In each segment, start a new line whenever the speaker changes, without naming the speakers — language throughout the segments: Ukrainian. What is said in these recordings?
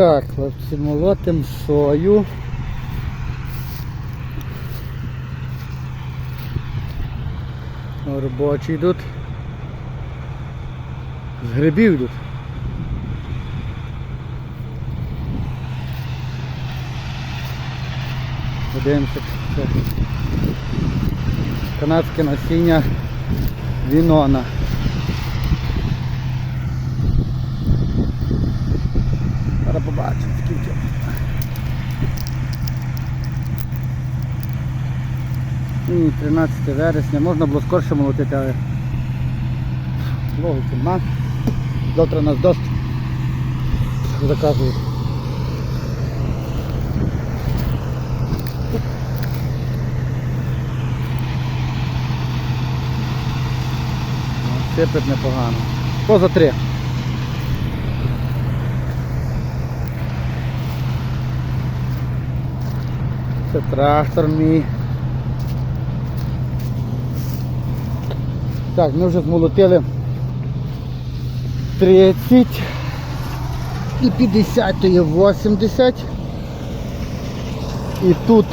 Так, хлопці, молотим сою. Робочі йдуть. З грибів йдуть. Подивимося. Канадське насіння Вінона. Зараз побачимо скільки. Ні, 13 вересня, можна було скорше молотити, але логіки нема. Завтра нас дощ. Заказують. Сипить непогано. Поза три. Це трактор мій. Так, ми вже змолотили 30 і 50, то є 80. І тут.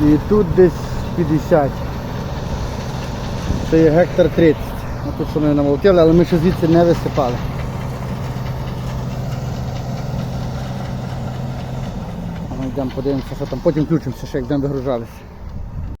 І тут десь 50. Це є гектар 30. Ну, тут що ми намолотили, але ми ще звідси не висипали. А ми йдемо подивимося, що там, потім включимося, ще як будемо вигружалися.